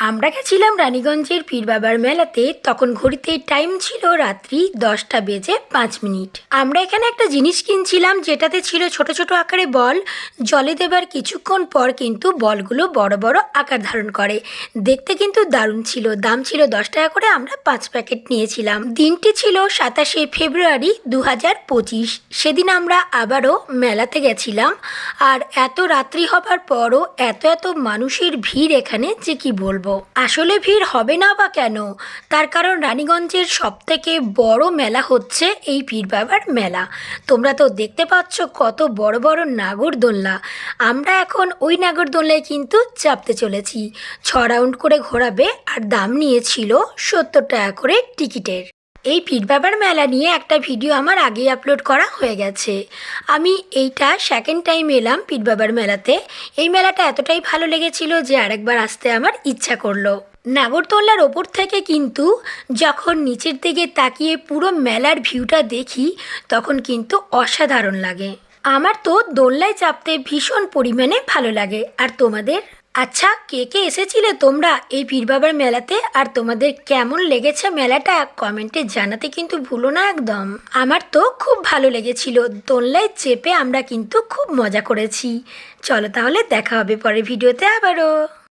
আমরা গেছিলাম রানীগঞ্জের পীর বাবার মেলাতে। তখন ঘড়িতে টাইম ছিল রাত্রি দশটা বেজে পাঁচ মিনিট। আমরা এখানে একটা জিনিস কিনছিলাম, যেটাতে ছিল ছোট ছোট আকারে বল। জলে দেবার কিছুক্ষণ পর কিন্তু বলগুলো বড় বড় আকার ধারণ করে। দেখতে কিন্তু দারুণ ছিল। দাম ছিল দশ টাকা করে, আমরা পাঁচ প্যাকেট নিয়েছিলাম। দিনটি ছিল সাতাশে ফেব্রুয়ারি দু হাজার পঁচিশ। সেদিন আমরা আবারও মেলাতে গেছিলাম। আর এত রাত্রি হবার পরও এত এত মানুষের ভিড় এখানে, যে কি বলব? আসলে ভিড় হবে না বা কেন? তার কারণ রানীগঞ্জের সব থেকে বড় মেলা হচ্ছে এই পীর বাবার মেলা। তোমরা তো দেখতে পাচ্ছ কত বড় বড় নাগরদোল্লা আমরা এখন ওই নাগরদোল্লায় কিন্তু চাপতে চলেছি। ছ রাউন্ড করে ঘোরাবে আর দাম নিয়েছিল সত্তর টাকা করে টিকিটের। এই পীর বাবার মেলা নিয়ে একটা ভিডিও আমার আগেই আপলোড করা হয়ে গেছে। আমি এইটা সেকেন্ড টাইম এলাম পীর বাবার মেলাতে। এই মেলাটা এতটাই ভালো লেগেছিল যে আরেকবার আসতে আমার ইচ্ছা করল। নাগরদোল্লার ওপর থেকে কিন্তু যখন নিচের দিকে তাকিয়ে পুরো মেলার ভিউটা দেখি, তখন কিন্তু অসাধারণ লাগে। আমার তো দোল্লায় চাপতে ভীষণ পরিমাণে ভালো লাগে। আর তোমাদের? আচ্ছা কে কে এসেছিলে তোমরা এই পীরবাবার মেলাতে? আর তোমাদের কেমন লেগেছে মেলাটা? কমেন্টে জানাতে কিন্তু ভুলো না একদম। আমার তো খুব ভালো লেগেছিল। দোলনায় চেপে আমরা কিন্তু খুব মজা করেছি। চলো তাহলে দেখা হবে পরের ভিডিওতে আবারও।